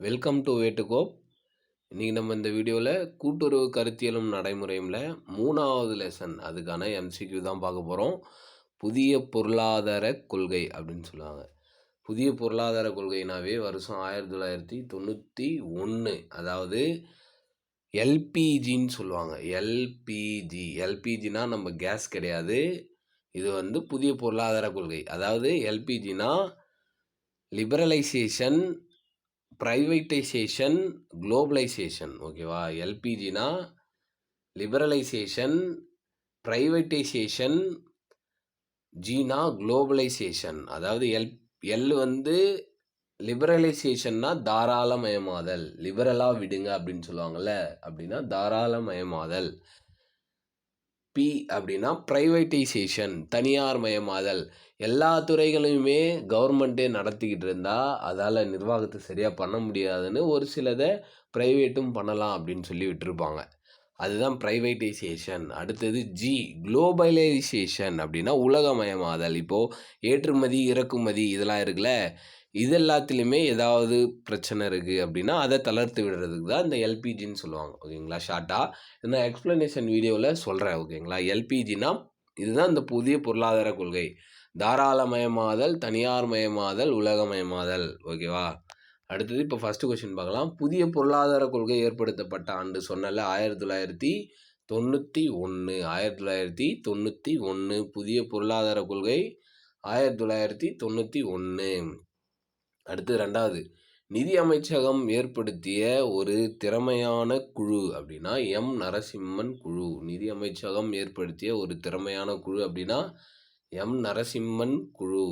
Welcome to வேட்டுகோப் இன்றைக்கி நம்ம இந்த வீடியோவில் கூட்டுறவு கருத்தியலும் நடைமுறையும்ல மூணாவது லெசன் அதுக்கான எம்சிக்யூ தான் பார்க்க போகிறோம் புதிய பொருளாதார கொள்கை அப்படின்னு சொல்லுவாங்க. புதிய பொருளாதார கொள்கைனாவே வருஷம் ஆயிரத்தி தொள்ளாயிரத்தி தொண்ணூற்றி ஒன்று அதாவது எல்பிஜின்னு சொல்லுவாங்க. எல்பிஜி எல்பிஜினா நம்ம கேஸ் கிடையாது. இது வந்து புதிய பொருளாதார கொள்கை. அதாவது எல்பிஜினா லிபரலைசேஷன் ப்ரைவேட்டைசேஷன் குளோபலைசேஷன் ஓகேவா எல்பிஜினா லிபரலைசேஷன் ப்ரைவேட்டைசேஷன் ஜீனா குளோபலைசேஷன் அதாவது எல் எல் வந்து லிபரலைசேஷன்னா தாராளமயமாதல். லிபரலாக விடுங்க அப்படின்னு சொல்லுவாங்கள்ல அப்படின்னா தாராளமயமாதல். பி அப்படின்னா ப்ரைவேட்டைசேஷன் தனியார் மயமாதல் எல்லா துறைகளையுமே கவர்மெண்ட்டே நடத்திக்கிட்டு இருந்தால் அதால் நிர்வாகத்தை சரியாக பண்ண முடியாதுன்னு ஒரு சிலதை ப்ரைவேட்டும் பண்ணலாம் அப்படின்னு சொல்லி விட்டுருப்பாங்க. அதுதான் ப்ரைவேட்டைசேஷன் அடுத்தது ஜி குளோபலைசேஷன் அப்படின்னா உலகமயமாதல். இப்போது ஏற்றுமதி இறக்குமதி இதெல்லாம் இருக்குல்ல? இது எல்லாத்துலேயுமே ஏதாவது பிரச்சனை இருக்குது அப்படின்னா அதை தளர்த்து விடுறதுக்கு தான் இந்த எல்பிஜின்னு சொல்லுவாங்க. ஓகேங்களா? ஷார்ட்டாக நான் எக்ஸ்ப்ளனேஷன் வீடியோவில் சொல்கிறேன் ஓகேங்களா? எல்பிஜினா இதுதான் இந்த புதிய பொருளாதார கொள்கை. தாராளமயமாதல் தனியார் மயமாதல் உலகமயமாதல். ஓகேவா? அடுத்தது இப்போ ஃபஸ்ட்டு கொஷின் பார்க்கலாம். புதிய பொருளாதார கொள்கை ஏற்படுத்தப்பட்ட ஆண்டு சொன்னல ஆயிரத்தி தொள்ளாயிரத்தி தொண்ணூற்றி ஒன்று ஆயிரத்தி தொள்ளாயிரத்தி தொண்ணூற்றி ஒன்று புதிய பொருளாதார கொள்கை ஆயிரத்தி தொள்ளாயிரத்தி தொண்ணூற்றி ஒன்று அடுத்து ரெண்டாவது நிதி அமைச்சகம் ஏற்படுத்திய ஒரு திறமையான குழு அப்படின்னா எம். நரசிம்மன் குழு. நிதி அமைச்சகம் ஏற்படுத்திய ஒரு திறமையான குழு அப்படின்னா எம். நரசிம்மன் குழு.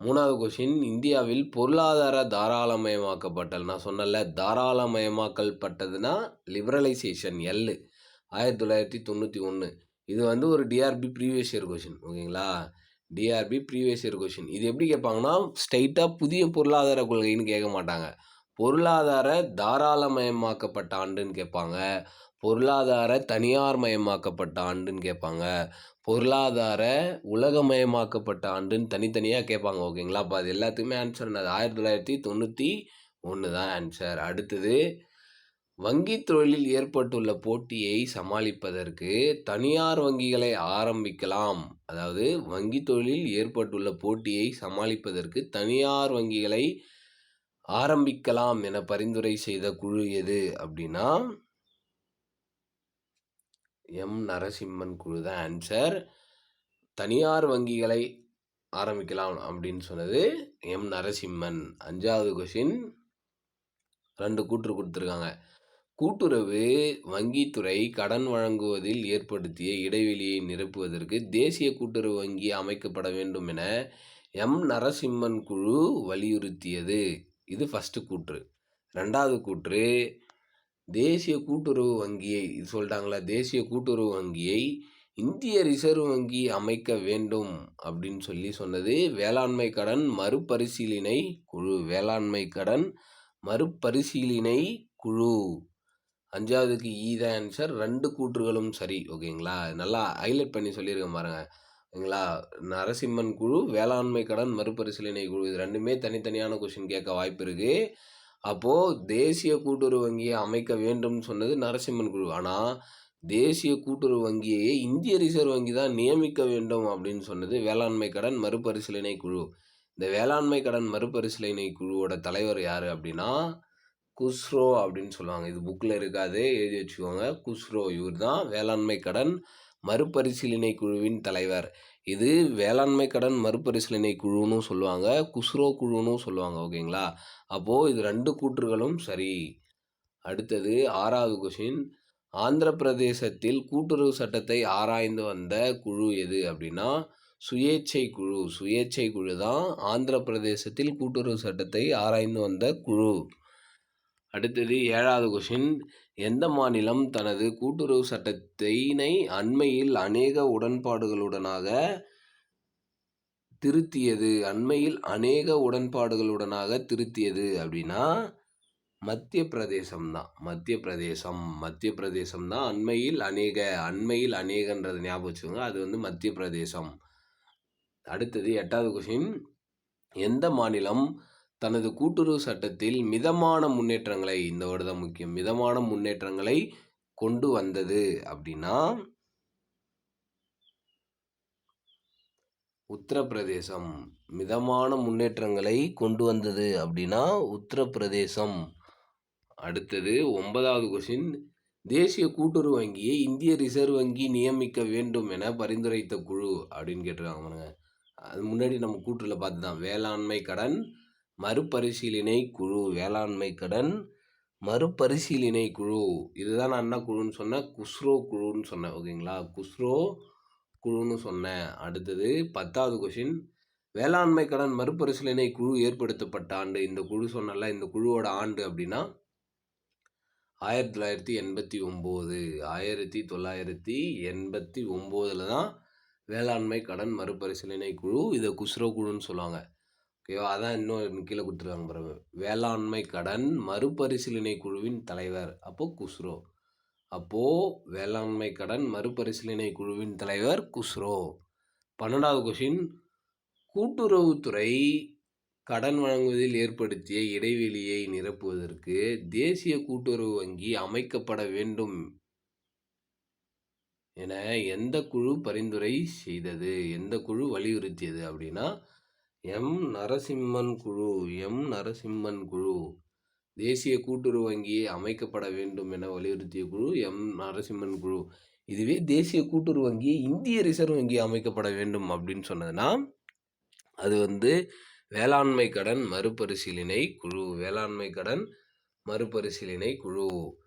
மூணாவது கொஷின் இந்தியாவில் பொருளாதார தாராளமயமாக்கப்பட்டல். நான் சொன்னல தாராளமயமாக்கல் பட்டதுன்னா லிபரலைசேஷன் எல் ஆயிரத்தி தொள்ளாயிரத்தி தொண்ணூற்றி ஒன்று இது வந்து ஒரு டிஆர்பி ப்ரீவியஸ் இயர் கொஷின் ஓகேங்களா டிஆர்பி ப்ரீவியஸ் இயர் கொஷின் இது எப்படி கேட்பாங்கன்னா ஸ்ட்ரைட்டாக புதிய பொருளாதார கொள்கைன்னு கேட்க மாட்டாங்க. பொருளாதார தாராளமயமாக்கப்பட்ட ஆண்டுன்னு கேட்பாங்க. பொருளாதார தனியார் மயமாக்கப்பட்ட ஆண்டுன்னு கேட்பாங்க. பொருளாதார உலகமயமாக்கப்பட்ட ஆண்டுன்னு தனித்தனியாக கேட்பாங்க ஓகேங்களா அப்போ அது எல்லாத்துக்குமே ஆன்சர் என்னது? ஆயிரத்தி தொள்ளாயிரத்தி தொண்ணூற்றி ஒன்று தான் ஆன்சர் அடுத்தது வங்கித் தொழிலில் ஏற்பட்டுள்ள போட்டியை சமாளிப்பதற்கு தனியார் வங்கிகளை ஆரம்பிக்கலாம். அதாவது வங்கித் தொழிலில் ஏற்பட்டுள்ள போட்டியை சமாளிப்பதற்கு தனியார் வங்கிகளை ஆரம்பிக்கலாம் என பரிந்துரை செய்த குழு எது அப்படின்னா எம். நரசிம்மன் குழு தான் ஆன்சர். தனியார் வங்கிகளை ஆரம்பிக்கலாம் அப்படின்னு சொன்னது எம். நரசிம்மன். அஞ்சாவது கொஷின் ரெண்டு கூற்று கொடுத்துருக்காங்க. கூட்டுறவு வங்கித்துறை கடன் வழங்குவதில் ஏற்படுத்திய இடைவெளியை நிரப்புவதற்கு தேசிய கூட்டுறவு வங்கி அமைக்கப்பட வேண்டும் என எம். நரசிம்மன் குழு வலியுறுத்தியது. இது ஃபஸ்ட்டு கூற்று. ரெண்டாவது கூற்று தேசிய கூட்டுறவு வங்கியை இது சொல்லிட்டாங்களா தேசிய கூட்டுறவு வங்கியை இந்திய ரிசர்வ் வங்கி அமைக்க வேண்டும் அப்படின்னு சொல்லி சொன்னது வேளாண்மை கடன் மறுபரிசீலனை குழு. வேளாண்மை கடன் மறுபரிசீலனை குழு. அஞ்சாவதுக்கு ஈ தான் ஆன்சர் ரெண்டு கூற்றுகளும் சரி ஓகேங்களா? நல்லா ஹைலைட் பண்ணி சொல்லியிருக்கேன் பாருங்க. ஓகேங்களா? நரசிம்மன் குழு வேளாண்மை கடன் மறுபரிசீலனை குழு இது ரெண்டுமே தனித்தனியான கொஷின் கேட்க வாய்ப்பு இருக்குது அப்போது தேசிய கூட்டுறவு வங்கியை அமைக்க வேண்டும்னு சொன்னது நரசிம்மன் குழு. ஆனால் தேசிய கூட்டுறவு வங்கியை இந்திய ரிசர்வ் வங்கி தான் நியமிக்க வேண்டும் அப்படின்னு சொன்னது வேளாண்மை கடன் மறுபரிசீலனை குழு. இந்த வேளாண்மை கடன் மறுபரிசீலனை குழுவோட தலைவர் யார் அப்படின்னா குஸ்ரோ அப்படின்னு சொல்லுவாங்க. இது புக்கில் இருக்காது. எழுதி வச்சுக்கோங்க. குஸ்ரோ இவர் தான் வேளாண்மை கடன் மறுபரிசீலனை குழுவின் தலைவர். இது வேளாண்மை கடன் மறுபரிசீலனை குழுன்னு சொல்லுவாங்க. குஸ்ரோ குழுன்னு சொல்லுவாங்க. ஓகேங்களா? அப்போது இது ரெண்டு கூற்றுகளும் சரி. அடுத்தது ஆறாவது கொஷின் ஆந்திர பிரதேசத்தில் கூட்டுறவு சட்டத்தை ஆராய்ந்து வந்த குழு எது அப்படின்னா சுயேட்சை குழு. சுயேட்சை குழு தான் ஆந்திர பிரதேசத்தில் கூட்டுறவு சட்டத்தை ஆராய்ந்து வந்த குழு. அடுத்தது ஏழாவது கொஷின் எந்த மாநிலம் தனது கூட்டுறவு சட்டத்தினை அண்மையில் அநேக உடன்பாடுகளுடனாக திருத்தியது? அண்மையில் அநேக உடன்பாடுகளுடனாக திருத்தியது அப்படின்னா மத்திய பிரதேசம் தான். மத்திய பிரதேசம் மத்திய பிரதேசம் தான் அண்மையில் அநேக அண்மையில் அநேகன்றது ஞாபகம் வச்சுக்கோங்க. அது வந்து மத்திய பிரதேசம் அடுத்தது எட்டாவது கொஷின் எந்த மாநிலம் தனது கூட்டுறவு சட்டத்தில் மிதமான முன்னேற்றங்களை இந்த வேர்டு தான் முக்கியம் மிதமான முன்னேற்றங்களை கொண்டு வந்தது அப்படின்னா உத்தரப்பிரதேசம் மிதமான முன்னேற்றங்களை கொண்டு வந்தது அப்படின்னா உத்தரப்பிரதேசம். அடுத்தது ஒன்பதாவது கொஸ்டின் தேசிய கூட்டுறவு வங்கியை இந்திய ரிசர்வ் வங்கி நியமிக்க வேண்டும் என பரிந்துரைத்த குழு அப்படின்னு கேட்டிருக்காங்க பாருங்க. அது முன்னாடி நம்ம கூற்றுல பார்த்து தான் வேளாண்மை கடன் மறுபரிசீலனை குழு வேளாண்மை கடன் மறுபரிசீலனை குழு. இதுதான் நான் என்ன குழுன்னு சொன்னேன்? குஸ்ரோ குழுன்னு சொன்னேன் ஓகேங்களா? குஸ்ரோ குழுன்னு சொன்னேன். அடுத்தது பத்தாவது கொஷின் வேளாண்மை கடன் மறுபரிசீலனை குழு ஏற்படுத்தப்பட்ட ஆண்டு. இந்த குழு சொன்னல இந்த குழுவோட ஆண்டு அப்படின்னா ஆயிரத்தி தொள்ளாயிரத்தி எண்பத்தி ஒம்பது. ஆயிரத்தி தொள்ளாயிரத்தி எண்பத்தி ஒம்போதில் தான் வேளாண்மை கடன் மறுபரிசீலனை குழு இதை குஸ்ரோ குழுன்னு சொல்லுவாங்க. ஓகேவா அதான் இன்னும் கீழே கொடுத்துருக்காங்க பிறகு வேளாண்மை கடன் மறுபரிசீலனை குழுவின் தலைவர். அப்போது குஸ்ரோ. அப்போது வேளாண்மை கடன் மறுபரிசீலனை குழுவின் தலைவர் குஸ்ரோ. பன்னெண்டாவது கொஷின் கூட்டுறவுத்துறை கடன் வழங்குவதில் ஏற்படுத்திய இடைவெளியை நிரப்புவதற்கு தேசிய கூட்டுறவு வங்கி அமைக்கப்பட வேண்டும் என எந்த குழு பரிந்துரை செய்தது? எந்த குழு வலியுறுத்தியது அப்படின்னா எம். நரசிம்மன் குழு எம். நரசிம்மன் குழு. தேசிய கூட்டுறவு வங்கி அமைக்கப்பட வேண்டும் என வலியுறுத்திய குழு எம். நரசிம்மன் குழு. இதுவே தேசிய கூட்டுறவு வங்கி இந்திய ரிசர்வ் வங்கி அமைக்கப்பட வேண்டும் அப்படின்னு சொன்னதுன்னா அது வந்து வேளாண்மை கடன் மறுபரிசீலனை குழு. வேளாண்மை கடன் மறுபரிசீலனை குழு.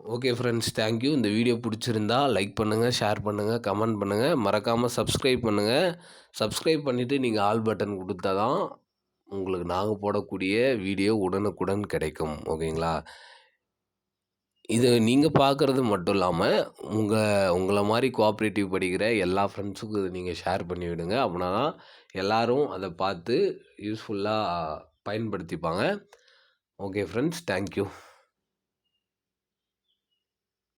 ஓகே ஃப்ரெண்ட்ஸ் தேங்க்யூ இந்த வீடியோ பிடிச்சிருந்தா லைக் பண்ணுங்கள் ஷேர் பண்ணுங்கள் கமெண்ட் பண்ணுங்கள் மறக்காமல் சப்ஸ்கிரைப் பண்ணுங்கள் சப்ஸ்கிரைப் பண்ணிவிட்டு நீங்கள் ஆல் பட்டன் கொடுத்தா தான் உங்களுக்கு நாங்கள் போடக்கூடிய வீடியோ உடனுக்குடன் கிடைக்கும். ஓகேங்களா இது நீங்கள் பார்க்குறது மட்டும் இல்லாமல் உங்கள் உங்களை மாதிரி கோஆப்ரேட்டிவ் படிக்கிற எல்லா ஃப்ரெண்ட்ஸுக்கும் இதை நீங்கள் ஷேர் பண்ணி விடுங்க. அப்படின்னா தான் எல்லோரும் அதை பார்த்து யூஸ்ஃபுல்லாக பயன்படுத்திப்பாங்க. Okay friends thank you